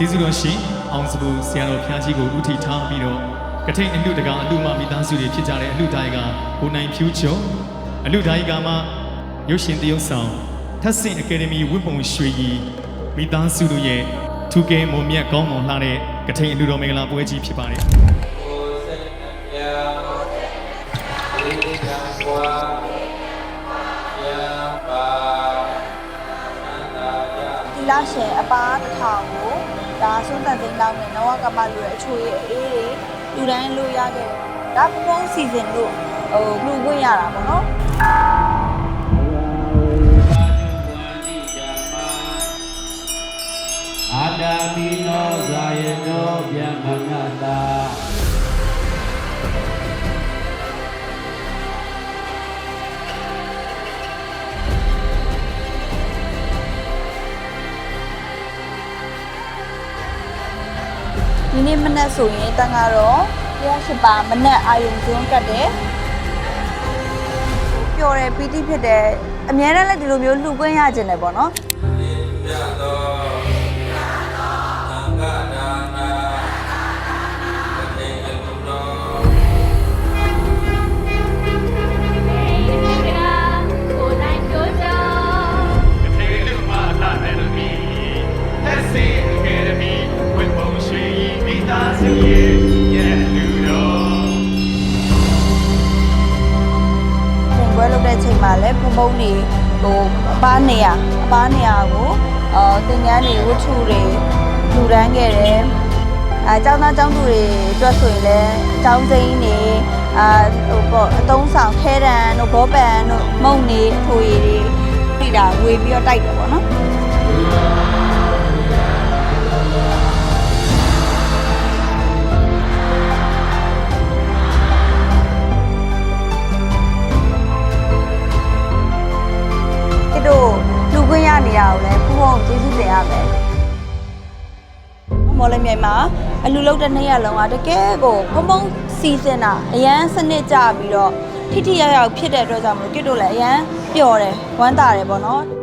ကျေးဇူးတော်ရှင်အောင်စပူဆရာတော်ဖျားကြီးကိုဥထိထားပြီးတော့ကထိန်အလူတကအလူမမိသားစုတွေဖြစ်ကြတဲ့အလူတိုင်းကကိုနိုင်ဖြူချုံအလူတိုင်းကမှရုပ်ရှင်တရုပ်ဆောင်ထပ်ဆင့်အကယ်ဒမီဝတ်ပုံရွှေကြီးမိသားစုတို့ရဲ့ထူကဲမွန်မြတ်ကောင်းမွန်လှတဲ့ကထိန်အလူတော်မင်္ဂလာပွဲကြီးဖြစ်ပါတယ်ကိုယ်စိတ်နှပြဒီကံကွာယံပါသန္တာယဒီလရှင်အပားတစ်ထောင်ကို ဒါဆွမ်းတန်သိန်းလောက်နဲ့နဝကမလူရဲ့အချိုးရဲ့အေးတွေလူတိုင်းလို့ရခဲ့တယ်ဒါဖုံးစီစဉ်လို့ဟိုလူခွင့်ရတာပေါ့နော်အာဒာမိနောဇာယနောဗျမနတာ ဒီနေ့မနက်ဆိုရင်တန်ကတော့တရားရှိပါမနက်အာယုံကျွန်းကတ်တယ်ပျော်တယ်ပီတိဖြစ်တယ်အများနဲ့လည်းဒီလိုမျိုးလှူခွင့်ရခြင်းတယ်ပေါ့နော် ရှင်ပွဲလုပ်တဲ့ချိန်မှာလည်းဖုံဖုံနေဟိုအပားနေရအပားနေရကိုအော်သင်္ကန်းတွေဝတ္ထုတွေလူတန်းခဲ့တယ်အဲအကျောင်းသားကျောင်းသူတွေအတွက်ဆိုရင်လည်းအကျောင်းစိမ်းတွေအာဟိုပေါ့အတုံးဆောင်ခဲတံတို့ဘောပန်တို့မုံနေအထိုရည်တွေပြီးတာဝေပြီးတော့တိုက်တယ်ပေါ့နော် ရနေရအောင်လဲဘုံဘုံကျေးဇူးတင်ရမယ်မော်လမြိုင်မှာအလူလုံးတစ်နေ့ရလုံးကတကယ်ကိုဘုံဘုံစီစဉ်တာအရန်စနစ်ကြပြီးတော့ထိထိရောက်ရောက်ဖြစ်တဲ့အတွက်ကြောင့်မလို့ကိတို့လည်းအရန်ပျော်တယ်ဝမ်းသာတယ်ပေါ့နော်